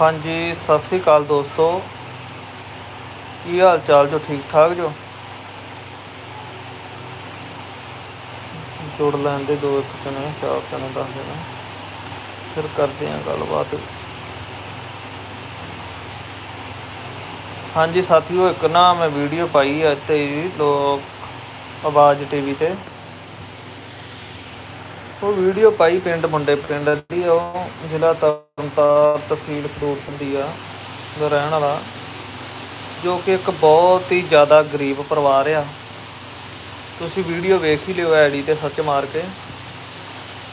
ਹਾਂਜੀ, ਸਤਿ ਸ੍ਰੀ ਅਕਾਲ ਦੋਸਤੋ। ਕੀ ਹਾਲ ਚਾਲ ਜੋ ਠੀਕ ਠਾਕ ਜੋ? ਜੋੜ ਲੈਣ ਦੇ ਦੋ ਇੱਕ ਜਣੇ ਚਾਰ ਜਣੇ ਦੱਸ ਦੇਣਾ ਫਿਰ ਕਰਦੇ ਹਾਂ ਗੱਲਬਾਤ। ਹਾਂਜੀ, ਸਾਥੀਓ, ਇੱਕ ਨਾ ਮੈਂ ਵੀਡੀਓ ਪਾਈ ਹੈ ਤੇ ਲੋਕ ਆਵਾਜ਼ ਟੀਵੀ ਤੇ। ਉਹ ਵੀਡੀਓ ਪਾਈ ਪਿੰਡ ਮੁੰਡੇ, ਪਿੰਡ ਦੀ, ਉਹ ਜ਼ਿਲ੍ਹਾ ਤਰਨਤਾਰਨ ਤਹਿਸੀਲ ਕਪੂਰਥਲਾ ਦੀ ਆ ਦਾ ਰਹਿਣ ਵਾਲਾ। ਜੋ ਕਿ ਇੱਕ ਬਹੁਤ ਹੀ ਜ਼ਿਆਦਾ ਗਰੀਬ ਪਰਿਵਾਰ ਆ। ਤੁਸੀਂ ਵੀਡੀਓ ਵੇਖ ਹੀ ਲਿਓ ਆਈਡੀ ਤੇ ਸਰਚ ਮਾਰ ਕੇ।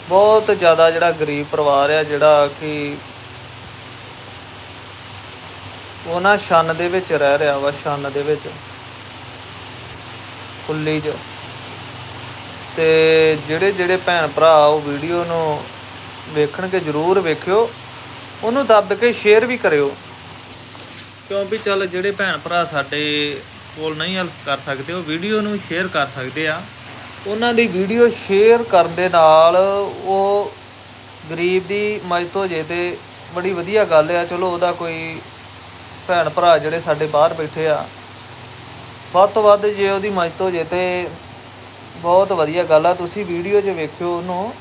ਬਹੁਤ ਜ਼ਿਆਦਾ ਜਿਹੜਾ ਗਰੀਬ ਪਰਿਵਾਰ ਆ, ਜਿਹੜਾ ਕਿ ਉਹ ਨਾ ਛੰਨ ਦੇ ਵਿੱਚ ਰਹਿ ਰਿਹਾ ਵਾ ਛੰਨ ਦੇ ਵਿੱਚ। ਕੁੱਲੀ 'ਚ। ਅਤੇ ਜਿਹੜੇ ਜਿਹੜੇ ਭੈਣ ਭਰਾ ਉਹ ਵੀਡੀਓ ਨੂੰ ਵੇਖਣਗੇ ਜਰੂਰ ਵੇਖਿਓ, ਉਹਨੂੰ ਦੱਬ ਕੇ ਸ਼ੇਅਰ ਵੀ ਕਰਿਓ। ਕਿਉਂ ਵੀ ਚੱਲ ਜਿਹੜੇ ਭੈਣ ਭਰਾ ਸਾਡੇ ਕੋਲ ਨਹੀਂ ਹੈਲਪ ਕਰ ਸਕਦੇ, ਉਹ ਵੀਡੀਓ ਨੂੰ ਸ਼ੇਅਰ ਕਰ ਸਕਦੇ ਆ। ਉਹਨਾਂ ਦੀ ਵੀਡੀਓ ਸ਼ੇਅਰ ਕਰਨ ਦੇ ਨਾਲ ਉਹ ਗਰੀਬ ਦੀ ਮਦਦ ਹੋ ਜੇ ਤੇ ਬੜੀ ਵਧੀਆ ਗੱਲ ਆ। ਚਲੋ ਉਹਦਾ ਕੋਈ ਭੈਣ ਭਰਾ ਜਿਹੜੇ ਸਾਡੇ ਬਾਹਰ ਬੈਠੇ ਆ, ਵੱਧ ਤੋਂ ਵੱਧ ਜੇ ਉਹਦੀ ਮਦਦ ਹੋ ਜੇ ਤੇ ਬਹੁਤ ਵਧੀਆ ਗੱਲ ਆ, ਤੁਸੀਂ ਵੀਡੀਓ 'ਚ ਵੇਖਿਓ ਉਹਨੂੰ।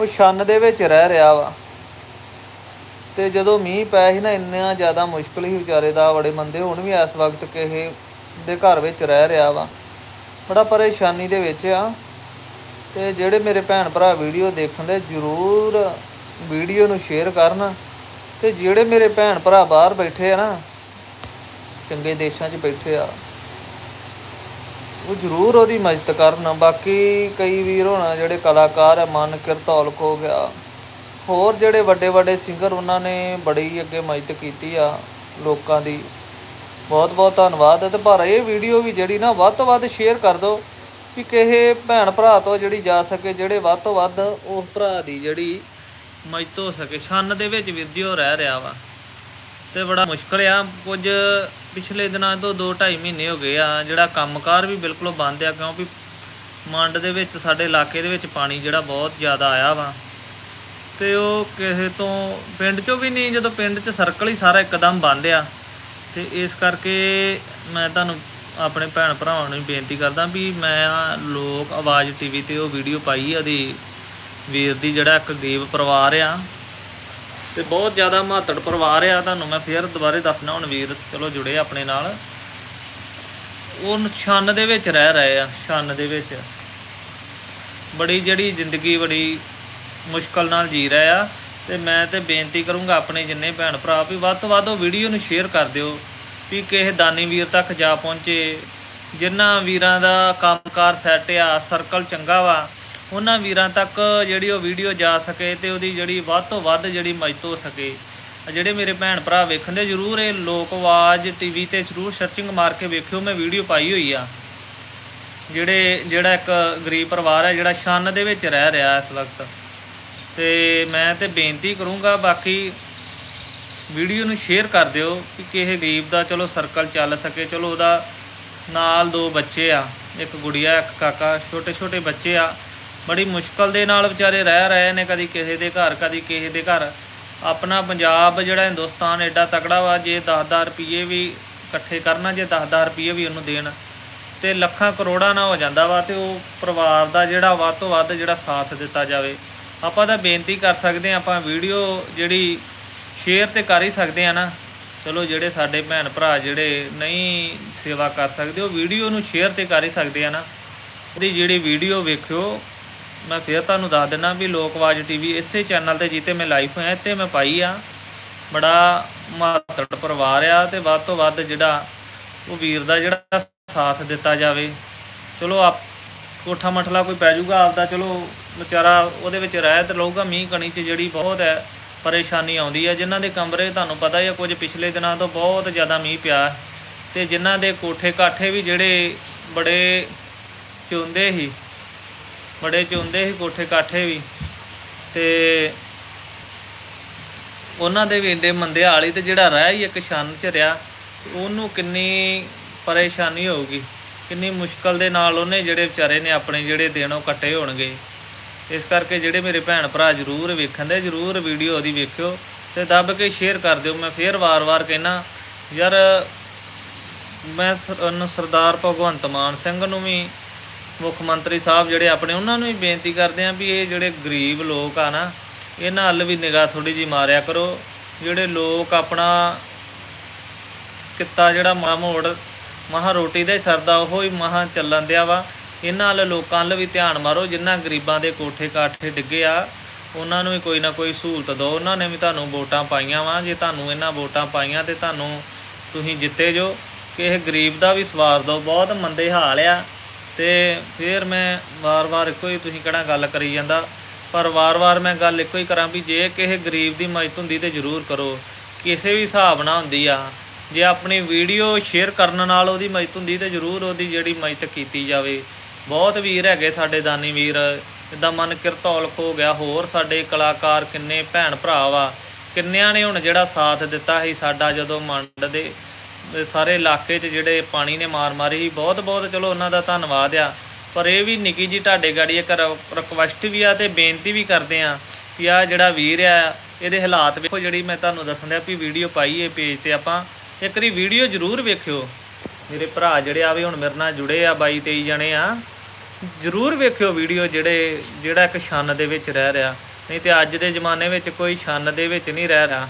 ਉਹ ਛੰਨ ਦੇ ਵਿੱਚ ਰਹਿ ਰਿਹਾ ਵਾ। ਤੇ ਜਦੋਂ ਮੀਂਹ ਪਿਆ ਸੀ ਨਾ, ਇੰਨਾ ਜ਼ਿਆਦਾ ਮੁਸ਼ਕਲ ਸੀ ਵਿਚਾਰੇ ਦਾ, ਬੜੇ ਮੰਦੇ ਹੁਣ ਵੀ ਇਸ ਵਕਤ ਕਿਸੇ ਦੇ ਘਰ ਵਿੱਚ ਰਹਿ ਰਿਹਾ ਵਾ। ਬੜਾ ਪਰੇਸ਼ਾਨੀ ਦੇ ਵਿੱਚ ਆ। ਤੇ ਜਿਹੜੇ ਮੇਰੇ ਭੈਣ ਭਰਾ ਵੀਡੀਓ ਦੇਖਣ ਦੇ, ਜਰੂਰ ਵੀਡੀਓ ਨੂੰ ਸ਼ੇਅਰ ਕਰਨ। ਤੇ ਜਿਹੜੇ ਮੇਰੇ ਭੈਣ ਭਰਾ ਬਾਹਰ ਬੈਠੇ ਆ ਨਾ, ਚੰਗੇ ਦੇਸ਼ਾਂ 'ਚ ਬੈਠੇ ਆ ਉਹ ਜ਼ਰੂਰ ਉਹਦੀ ਮਦਦ ਕਰਨ। ਬਾਕੀ ਕਈ ਵੀਰ ਹੋਣਾ ਜਿਹੜੇ ਕਲਾਕਾਰ ਆ, ਮਨ ਕਿਰਤੌਲਕ ਹੋ ਗਿਆ। ਹੋਰ ਜਿਹੜੇ ਵੱਡੇ ਵੱਡੇ ਸਿੰਗਰ ਉਹਨਾਂ ਨੇ ਬੜੀ ਅੱਗੇ ਮਦਦ ਕੀਤੀ ਆ ਲੋਕਾਂ ਦੀ। ਬਹੁਤ ਬਹੁਤ ਧੰਨਵਾਦ। ਹੈ ਤੇ ਪਰ ਇਹ ਵੀਡੀਓ ਵੀ ਜਿਹੜੀ ਨਾ ਵੱਧ ਤੋਂ ਵੱਧ ਸ਼ੇਅਰ ਕਰ ਦਿਓ ਕਿ ਕਿਸੇ ਭੈਣ ਭਰਾ ਤੋਂ ਜਿਹੜੀ ਜਾ ਸਕੇ, ਜਿਹੜੇ ਵੱਧ ਤੋਂ ਵੱਧ ਉਸ ਭਰਾ ਦੀ ਜਿਹੜੀ ਮਦਦ ਹੋ ਸਕੇ। ਛੰਨ ਦੇ ਵਿੱਚ ਵੀਰ ਜੀ ਰਹਿ ਰਿਹਾ ਵਾ। ਤੇ ਬੜਾ ਮੁਸ਼ਕਲ ਆ। ਕੁਝ ਪਿਛਲੇ ਦਿਨਾਂ ਤੋਂ 2-2.5 ਮਹੀਨੇ ਹੋ ਗਏ ਆ, ਜਿਹੜਾ ਕੰਮਕਾਰ ਵੀ ਬਿਲਕੁਲ ਬੰਦ ਆ, ਕਿਉਂਕਿ ਮੰਡ ਦੇ ਵਿੱਚ, ਸਾਡੇ ਇਲਾਕੇ ਦੇ ਵਿੱਚ ਪਾਣੀ ਜਿਹੜਾ ਬਹੁਤ ਜ਼ਿਆਦਾ ਆਇਆ ਵਾ। ਤੇ ਉਹ ਕਿਸੇ ਤੋਂ, ਪਿੰਡ ਚੋਂ ਵੀ ਨਹੀਂ, ਜਦੋਂ ਪਿੰਡ 'ਚ ਸਰਕਲ ਹੀ ਸਾਰਾ ਇੱਕਦਮ ਬੰਦ ਆ। ਤੇ ਇਸ ਕਰਕੇ ਮੈਂ ਤੁਹਾਨੂੰ ਆਪਣੇ ਭੈਣ ਭਰਾਵਾਂ ਨੂੰ ਬੇਨਤੀ ਕਰਦਾ ਵੀ ਮੈਂ ਲੋਕ ਆਵਾਜ਼ ਟੀਵੀ ਤੇ ਉਹ ਵੀਡੀਓ ਪਾਈ ਆ ਉਹਦੀ, ਵੀਰ ਦੀ ਜਿਹੜਾ ਇੱਕ ਗਰੀਬ ਪਰਿਵਾਰ ਆ। ਤੇ ਬਹੁਤ ਜ਼ਿਆਦਾ ਮਹੱਤੜ ਪਰਿਵਾਰ ਆ ਤੁਹਾਨੂੰ ਮੈਂ ਫੇਰ ਦੁਬਾਰੇ ਦੱਸਣਾ ਹੁਣ ਵੀਰ, ਚਲੋ ਜੁੜੇ ਆਪਣੇ ਨਾਲ। ਉਹ ਛੰਨ ਦੇ ਵਿੱਚ ਰਹਿ ਰਹੇ ਆ, ਛੰਨ ਦੇ ਵਿੱਚ। ਬੜੀ ਜਿਹੜੀ ਜ਼ਿੰਦਗੀ, ਬੜੀ ਮੁਸ਼ਕਲ ਨਾਲ ਜੀ ਰਹੇ ਆ। ਤੇ ਮੈਂ ਤੇ ਬੇਨਤੀ ਕਰੂੰਗਾ ਆਪਣੇ ਜਿੰਨੇ ਭੈਣ ਭਰਾ, ਵੀ ਵੱਧ ਤੋਂ ਵੱਧ ਉਹ ਵੀਡੀਓ ਨੂੰ ਸ਼ੇਅਰ ਕਰ ਦਿਓ, ਵੀ ਕਿਸੇ ਦਾਨੀ ਵੀਰ ਤੱਕ ਜਾ ਪਹੁੰਚੇ। ਜਿਨ੍ਹਾਂ ਵੀਰਾਂ ਦਾ ਕੰਮਕਾਰ ਸੈੱਟ ਆ ਸਰਕਲ ਚੰਗਾ ਵਾ। ਉਹਨਾਂ ਵੀਰਾਂ ਤੱਕ ਜਿਹੜੀ ਉਹ ਵੀਡੀਓ ਜਾ ਸਕੇ ਤੇ ਉਹਦੀ ਜਿਹੜੀ ਵੱਧ ਤੋਂ ਵੱਧ ਜਿਹੜੀ ਮਦਦ ਹੋ ਸਕੇ। ਜਿਹੜੇ ਮੇਰੇ ਭੈਣ ਭਰਾ ਵੇਖਣ ਦੇ ਜਰੂਰ ਇਹ ਲੋਕ ਆਵਾਜ਼ ਟੀਵੀ ਤੇ ਜਰੂਰ ਸਰਚਿੰਗ ਮਾਰ ਕੇ ਵੇਖਿਓ, ਮੈਂ ਵੀਡੀਓ ਪਾਈ ਹੋਈ ਆ। ਜਿਹੜੇ, ਜਿਹੜਾ ਇੱਕ ਗਰੀਬ ਪਰਿਵਾਰ ਹੈ, ਜਿਹੜਾ ਛੰਨ ਦੇ ਵਿੱਚ ਰਹਿ ਰਿਹਾ ਇਸ ਵਕਤ। ਤੇ ਮੈਂ ਤੇ ਬੇਨਤੀ ਕਰੂੰਗਾ, ਬਾਕੀ ਵੀਡੀਓ ਨੂੰ ਸ਼ੇਅਰ ਕਰ ਦਿਓ ਕਿ ਕਿਸੇ ਗਰੀਬ ਦਾ ਚਲੋ ਸਰਕਲ ਚੱਲ ਸਕੇ। ਚਲੋ ਉਹਦਾ ਨਾਲ ਦੋ ਬੱਚੇ ਆ, ਇੱਕ ਗੁੜੀਆ, ਇੱਕ ਕਾਕਾ ਛੋਟੇ ਛੋਟੇ ਬੱਚੇ ਆ। ਬੜੀ ਮੁਸ਼ਕਲ ਦੇ ਨਾਲ ਵਿਚਾਰੇ ਰਹਿ ਰਹੇ ਨੇ, ਕਦੀ ਕਿਸੇ ਦੇ ਘਰ, ਕਦੀ ਕਿਸੇ ਦੇ ਘਰ। ਆਪਣਾ ਪੰਜਾਬ ਜਿਹੜਾ ਹਿੰਦੁਸਤਾਨ ਐਡਾ ਤਕੜਾ ਵਾ, ਜੇ 10-10 ਰੁਪਏ ਵੀ ਇਕੱਠੇ ਕਰਨਾ, ਜੇ 10-10 ਰੁਪਏ ਵੀ ਉਹਨੂੰ ਦੇਣ, ਤੇ ਲੱਖਾਂ ਕਰੋੜਾਂ ਨਾ ਹੋ ਜਾਂਦਾ ਵਾ, ਤੇ ਉਹ ਪਰਿਵਾਰ ਦਾ ਜਿਹੜਾ ਵੱਧ ਤੋਂ ਵੱਧ ਜਿਹੜਾ ਸਾਥ ਦਿੱਤਾ ਜਾਵੇ। ਆਪਾਂ ਤਾਂ ਬੇਨਤੀ ਕਰ ਸਕਦੇ ਹਾਂ, ਆਪਾਂ ਵੀਡੀਓ ਜਿਹੜੀ ਸ਼ੇਅਰ ਤੇ ਕਰ ਹੀ ਸਕਦੇ ਆ ਨਾ। ਚਲੋ ਜਿਹੜੇ ਸਾਡੇ ਭੈਣ ਭਰਾ ਜਿਹੜੇ ਨਹੀਂ ਸੇਵਾ ਕਰ ਸਕਦੇ, ਉਹ ਵੀਡੀਓ ਨੂੰ ਸ਼ੇਅਰ ਤੇ ਕਰ ਹੀ ਸਕਦੇ ਆ ਨਾ। ਉਹਦੀ ਜਿਹੜੀ ਵੀਡੀਓ ਵੇਖਿਓ ਮੈਂ ਫਿਰ ਤੁਹਾਨੂੰ ਦੱਸ ਦਿੰਦਾ ਵੀ ਲੋਕਵਾਜ ਟੀਵੀ ਇਸੇ ਚੈਨਲ ਤੇ ਜਿੱਤੇ ਮੈਂ ਲਾਈਵ ਹੋਇਆ ਤੇ ਮੈਂ ਪਾਈ ਆ। ਬੜਾ ਮਾਤੜ ਪਰਿਵਾਰ ਆ ਤੇ ਵੱਧ ਤੋਂ ਵੱਧ ਜਿਹੜਾ ਉਹ ਵੀਰ ਦਾ ਜਿਹੜਾ ਸਾਥ ਦਿੱਤਾ ਜਾਵੇ। ਚਲੋ ਆਪ ਕੋਠਾ ਮਠਲਾ ਕੋਈ ਪੈ ਜਾਊਗਾ ਆਪਦਾ ਚਲੋ ਵਿਚਾਰਾ ਉਹਦੇ ਵਿੱਚ ਰਹਿਤ ਲਊਗਾ ਮੀਂਹ ਕਣੀ 'ਚ ਜਿਹੜੀ ਬਹੁਤ ਹੈ, ਪਰੇਸ਼ਾਨੀ ਆਉਂਦੀ ਹੈ ਜਿਨ੍ਹਾਂ ਦੇ ਕਮਰੇ ਤੁਹਾਨੂੰ ਪਤਾ ਹੀ ਹੈ ਕੁਝ ਪਿਛਲੇ ਦਿਨਾਂ ਤੋਂ ਬਹੁਤ ਜ਼ਿਆਦਾ ਮੀਂਹ ਪਿਆ ਹੈ। ਤੇ ਜਿਨ੍ਹਾਂ ਦੇ ਕੋਠੇ ਕਾਠੇ ਵੀ ਜਿਹੜੇ ਬੜੇ ਚੁੰਦੇ ਸੀ ਬੜੇ ਚੁੰਦੇ ਸੀ, ਕੋਠੇ ਕਾਠੇ ਵੀ। ਤੇ ਉਹਨਾਂ ਦੇ ਵੀ ਇੰਨੇ ਮੰਦੇ ਹਾਲੀ ਤੇ ਜਿਹੜਾ ਰਹਿ ਹੀ ਇੱਕ ਛੰਨ ਚ ਰਿਆ ਉਹਨੂੰ ਕਿੰਨੀ ਪਰੇਸ਼ਾਨੀ ਹੋਊਗੀ। ਕਿੰਨੀ ਮੁਸ਼ਕਲ ਦੇ ਨਾਲ ਉਹਨੇ ਜਿਹੜੇ ਵਿਚਾਰੇ ਨੇ ਆਪਣੇ ਜਿਹੜੇ ਦਿਨ ਉਹ ਕੱਟੇ ਹੋਣਗੇ। ਇਸ ਕਰਕੇ ਜਿਹੜੇ ਮੇਰੇ ਭੈਣ ਭਰਾ ਜਰੂਰ ਵੇਖਣ ਦੇ, ਜਰੂਰ ਵੀਡੀਓ ਉਹਦੀ ਵੇਖਿਓ ਤੇ ਦੱਬ ਕੇ ਸ਼ੇਅਰ ਕਰ ਦਿਓ। ਮੈਂ ਫੇਰ ਵਾਰ-ਵਾਰ ਕਹਿਣਾ ਯਾਰ ਮੈਂ ਸਰਦਾਰ ਭਗਵੰਤ ਮਾਨ ਸਿੰਘ ਨੂੰ ਵੀ ਮੁੱਖ ਮੰਤਰੀ ਸਾਹਿਬ ਜਿਹੜੇ ਆਪਣੇ, ਉਹਨਾਂ ਨੂੰ ਵੀ ਬੇਨਤੀ ਕਰਦੇ ਆਂ ਵੀ ਇਹ ਜਿਹੜੇ ਗਰੀਬ ਲੋਕ ਆ ਨਾ, ਇਹਨਾਂ ਵੱਲ ਵੀ ਨਿਗਾਹ ਥੋੜੀ ਜੀ ਮਾਰਿਆ ਕਰੋ। ਜਿਹੜੇ ਲੋਕ ਆਪਣਾ ਕਿੱਤਾ ਜਿਹੜਾ ਮਾੜਾ ਮੋੜ, ਮਹਾ ਰੋਟੀ ਦੇ ਸਰਦਾ, ਉਹ ਹੀ ਮਹਾ ਚੱਲਣ ਦਿਆ ਵਾ। ਇਹਨਾਂ ਵੱਲ ਲੋਕਾਂ ਵੱਲ ਵੀ ਧਿਆਨ ਮਾਰੋ ਜਿਨ੍ਹਾਂ ਗਰੀਬਾਂ ਦੇ ਕੋਠੇ ਕਾਠੇ ਡਿੱਗੇ ਆ, ਉਹਨਾਂ ਨੂੰ ਵੀ ਕੋਈ ਨਾ ਕੋਈ ਸਹੂਲਤ ਦਿਓ। ਉਹਨਾਂ ਨੇ ਵੀ ਤੁਹਾਨੂੰ ਵੋਟਾਂ ਪਾਈਆਂ ਵਾ। ਜੇ ਤੁਹਾਨੂੰ ਇਹਨਾਂ ਵੋਟਾਂ ਪਾਈਆਂ ਤੇ ਤੁਹਾਨੂੰ ਤੁਸੀਂ ਜਿੱਤੇ ਜੋ। ਕਿ ਇਹ ਗਰੀਬ ਦਾ ਵੀ ਸਵਾਰ ਦਿਓ ਬਹੁਤ ਮੰਦੇ ਹਾਲ ਆ। ਤੇ ਫਿਰ ਮੈਂ ਵਾਰ-ਵਾਰ ਇੱਕੋ ਹੀ ਤੁਸੀਂ ਕਿਹੜਾ ਗੱਲ ਕਰੀ ਜਾਂਦਾ, ਪਰ ਵਾਰ-ਵਾਰ ਮੈਂ ਗੱਲ ਇੱਕੋ ਹੀ ਕਰਾਂ ਵੀ ਜੇ ਕਿਸੇ ਗਰੀਬ ਦੀ ਮਦਦ ਹੁੰਦੀ ਤੇ ਜ਼ਰੂਰ ਕਰੋ। ਕਿਸੇ ਵੀ ਹਿਸਾਬ ਨਾਲ ਹੁੰਦੀ ਆ, ਜੇ ਆਪਣੀ ਵੀਡੀਓ ਸ਼ੇਅਰ ਕਰਨ ਨਾਲ ਉਹਦੀ ਮਦਦ ਹੁੰਦੀ ਤੇ ਜ਼ਰੂਰ ਉਹਦੀ ਜਿਹੜੀ ਮਦਦ ਕੀਤੀ ਜਾਵੇ। ਬਹੁਤ ਵੀਰ ਹੈਗੇ ਸਾਡੇ ਦਾਨੀ ਵੀਰ, ਜਿੱਦਾਂ ਮਨ ਕਿਰਤੌਲਕ ਹੋ ਗਿਆ, ਹੋਰ ਸਾਡੇ ਕਲਾਕਾਰ ਕਿੰਨੇ ਭੈਣ ਭਰਾ ਵਾ, ਕਿੰਨਿਆਂ ਨੇ ਹੁਣ ਜਿਹੜਾ ਸਾਥ ਦਿੱਤਾ ਸੀ ਸਾਡਾ ਜਦੋਂ ਮੰਡ ਦੇ ਸਾਰੇ ਇਲਾਕੇ 'ਚ ਜਿਹੜੇ ਪਾਣੀ ਨੇ ਮਾਰ ਮਾਰੀ ਸੀ, ਬਹੁਤ ਬਹੁਤ ਚਲੋ ਉਹਨਾਂ ਦਾ ਧੰਨਵਾਦ ਆ। ਪਰ ਇਹ ਵੀ ਨਿੱਕੀ ਜੀ ਤੁਹਾਡੇ ਗਾੜੀ ਇੱਕ ਰਿਕਵੈਸਟ ਵੀ ਆ ਤੇ ਬੇਨਤੀ ਵੀ ਕਰਦੇ ਆ ਕਿ ਆ ਜਿਹੜਾ ਵੀਰ ਆ, ਇਹਦੇ ਹਾਲਾਤ ਵੇਖੋ ਜਿਹੜੀ ਮੈਂ ਤੁਹਾਨੂੰ ਦੱਸਣ ਦਿਆ ਵੀ ਵੀਡੀਓ ਪਾਈ ਏ ਪੇਜ ਤੇ ਆਪਾਂ। ਇੱਕ ਵਾਰੀ ਵੀਡੀਓ ਜ਼ਰੂਰ ਵੇਖਿਓ। ਮੇਰੇ ਭਰਾ ਜਿਹੜੇ ਆ ਵੀ ਹੁਣ ਮੇਰੇ ਨਾਲ ਜੁੜੇ ਆ 22 23 ਜਣੇ ਆ, ਜ਼ਰੂਰ ਵੇਖਿਓ ਵੀਡੀਓ ਜਿਹੜੇ, ਜਿਹੜਾ ਇੱਕ ਛੰਨ ਦੇ ਵਿੱਚ ਰਹਿ ਰਿਹਾ। ਨਹੀਂ ਤੇ ਅੱਜ ਦੇ ਜ਼ਮਾਨੇ ਵਿੱਚ ਕੋਈ ਛੰਨ ਦੇ ਵਿੱਚ ਨਹੀਂ ਰਹਿ ਰਿਹਾ।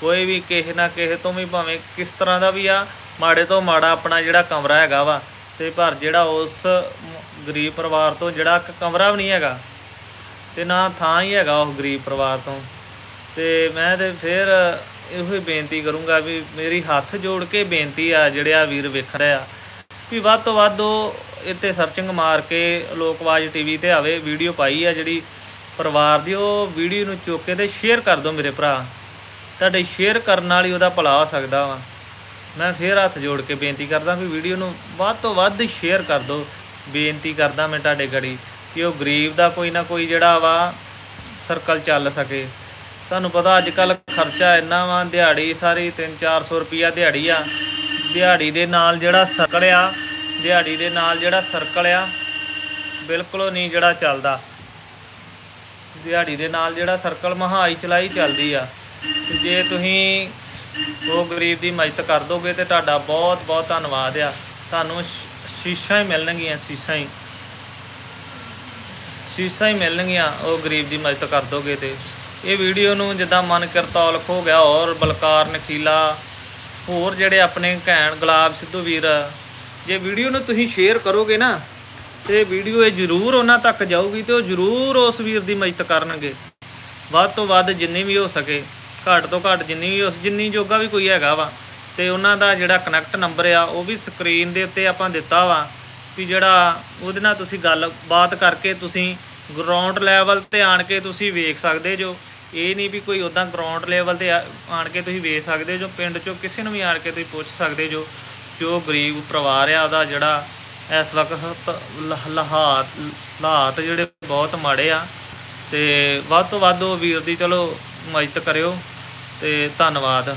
ਕੋਈ ਵੀ ਕਿਸੇ ਨਾ ਕਿਸੇ ਤੋਂ ਵੀ ਭਾਵੇਂ ਕਿਸ ਤਰ੍ਹਾਂ ਦਾ ਵੀ ਆ, ਮਾੜੇ ਤੋਂ ਮਾੜਾ ਆਪਣਾ ਜਿਹੜਾ ਕਮਰਾ ਹੈਗਾ ਵਾ, ਤੇ ਪਰ ਜਿਹੜਾ ਉਸ ਗਰੀਬ ਪਰਿਵਾਰ ਤੋਂ ਜਿਹੜਾ ਕਮਰਾ ਵੀ ਨਹੀਂ ਹੈਗਾ, ਤੇ ਨਾ ਥਾਂ ਹੀ ਹੈਗਾ ਉਹ ਗਰੀਬ ਪਰਿਵਾਰ ਤੋਂ। ਤੇ ਮੈਂ ਤੇ ਫਿਰ ਇਹੋ ਹੀ ਬੇਨਤੀ ਕਰੂੰਗਾ ਵੀ ਮੇਰੀ ਹੱਥ ਜੋੜ ਕੇ ਬੇਨਤੀ ਆ ਜਿਹੜੇ ਆ ਵੀਰ ਵੇਖ ਰਿਹਾ ਵੀ ਵੱਧ ਤੋਂ ਵੱਧ ਉਹ ਇੱਥੇ ਸਰਚਿੰਗ ਮਾਰ ਕੇ ਲੋਕਵਾਜ ਟੀਵੀ ਤੇ ਆਵੇ ਵੀਡੀਓ ਪਾਈ ਆ ਜਿਹੜੀ ਪਰਿਵਾਰ ਦੀ, ਉਹ ਵੀਡੀਓ ਨੂੰ ਚੁੱਕ ਕੇ ਤੇ ਸ਼ੇਅਰ ਕਰ ਦਿਓ ਮੇਰੇ ਭਰਾ। ਤੁਹਾਡੇ ਸ਼ੇਅਰ ਕਰਨ ਨਾਲ ਹੀ ਉਹਦਾ ਭਲਾ ਹੋ ਸਕਦਾ ਵਾ। ਮੈਂ ਫੇਰ ਹੱਥ ਜੋੜ ਕੇ ਬੇਨਤੀ ਕਰਦਾ ਵੀ ਵੀਡੀਓ ਨੂੰ ਵੱਧ ਤੋਂ ਵੱਧ ਸ਼ੇਅਰ ਕਰ ਦਿਓ। ਬੇਨਤੀ ਕਰਦਾ ਮੈਂ ਤੁਹਾਡੇ ਗੜੀ ਕਿ ਉਹ ਗਰੀਬ ਦਾ ਕੋਈ ਨਾ ਕੋਈ ਜਿਹੜਾ ਵਾ ਸਰਕਲ ਚੱਲ ਸਕੇ। ਤੁਹਾਨੂੰ ਪਤਾ ਅੱਜ ਕੱਲ ਖਰਚਾ ਇੰਨਾ ਵਾ, ਦਿਹਾੜੀ ਸਾਰੀ 3-400 ਰੁਪਿਆ ਦਿਹਾੜੀ ਆ। ਦਿਹਾੜੀ ਦੇ ਨਾਲ ਜਿਹੜਾ ਸਰਕਲ ਆ, ਦਿਹਾੜੀ ਦੇ ਨਾਲ ਜਿਹੜਾ ਸਰਕਲ ਆ, ਬਿਲਕੁਲ ਨਹੀਂ ਜਿਹੜਾ ਚੱਲਦਾ। ਦਿਹਾੜੀ ਦੇ ਨਾਲ ਜਿਹੜਾ ਸਰਕਲ ਮਹਾਈ ਚਲਾਈ ਚੱਲਦੀ ਆ। ਜੇ ਤੁਸੀਂ ਉਹ ਗਰੀਬ ਦੀ ਮਦਦ ਕਰ ਦੋਗੇ ਤੇ ਤੁਹਾਡਾ ਬਹੁਤ ਬਹੁਤ ਧੰਨਵਾਦ ਆ। ਤੁਹਾਨੂੰ ਸ਼- ਸ਼ੀਸ਼ਾਂ ਹੀ ਮਿਲਣਗੀਆਂ, ਸ਼ੀਸ਼ਾਂ ਹੀ। ਸ਼ੀਸ਼ਾਂ ਹੀ ਮਿਲਣਗੀਆਂ, ਉਹ ਗਰੀਬ ਦੀ ਮਦਦ ਕਰ ਦੋਗੇ ਤੇ। ਇਹ ਵੀਡੀਓ ਨੂੰ ਜਿੱਦਾਂ ਮਨ ਕਰਤੌਲਕ ਹੋ ਗਿਆ ਔਰ ਬਲਕਾਰ, ਨਖੀਲਾ, ਹੋਰ ਜਿਹੜੇ ਆਪਣੇ ਘੈਣ ਗੁਲਾਬ ਸਿੱਧੂ ਵੀਰ, ਜੇ ਵੀਡੀਓ ਨੂੰ ਤੁਸੀਂ ਸ਼ੇਅਰ ਕਰੋਗੇ ਨਾ, ਤੇ ਵੀਡੀਓ ਇਹ ਜ਼ਰੂਰ ਉਹਨਾਂ ਤੱਕ ਜਾਊਗੀ ਤੇ ਉਹ ਜ਼ਰੂਰ ਉਸ ਵੀਰ ਦੀ ਮਦਦ ਕਰਨਗੇ। ਵੱਧ ਤੋਂ ਵੱਧ ਜਿੰਨੀ ਵੀ ਹੋ ਸਕੇ। ਘੱਟ ਤੋਂ ਘੱਟ ਜਿੰਨੀ ਵੀ ਉਸ ਜਿੰਨੀ ਜੋਗਾ ਵੀ ਕੋਈ ਹੈਗਾ ਵਾ ਤੇ ਉਹਨਾਂ ਦਾ ਜਿਹੜਾ ਕਨੈਕਟ ਨੰਬਰ ਆ, ਉਹ ਵੀ ਸਕਰੀਨ ਦੇ ਉੱਤੇ ਆਪਾਂ ਦਿੱਤਾ ਵਾ ਵੀ ਜਿਹੜਾ ਉਹਦੇ ਨਾਲ ਤੁਸੀਂ ਗੱਲਬਾਤ ਕਰਕੇ ਤੁਸੀਂ ਗਰਾਊਂਡ ਲੈਵਲ ਤੇ ਆਣ ਕੇ ਤੁਸੀਂ ਵੇਖ ਸਕਦੇ ਜੋ। ਇਹ ਨਹੀਂ ਵੀ ਕੋਈ ਉਦਾਂ ਗਰਾਊਂਡ ਲੈਵਲ ਤੇ ਆ- ਆਣ ਕੇ ਤੁਸੀਂ ਵੇਖ ਸਕਦੇ ਜੋ, ਪਿੰਡ ਚੋਂ ਕਿਸੇ ਨੂੰ ਵੀ ਆਣ ਕੇ ਤੁਸੀਂ ਪੁੱਛ ਸਕਦੇ ਜੋ ਜੋ ਗਰੀਬ ਪਰਿਵਾਰ ਆ ਉਹਦਾ ਜਿਹੜਾ ਇਸ ਵਕਤ ਲ- ਹਾਲਾਤ ਹਾਲਾਤ ਜਿਹੜੇ ਬਹੁਤ ਮਾੜੇ ਆ ਤੇ ਵੱਧ ਤੋਂ ਵੱਧ ਉਹ ਵੀਰ ਦੀ ਚਲੋ ਮਦਦ ਕਰਿਓ। ਤੇ ਧੰਨਵਾਦ।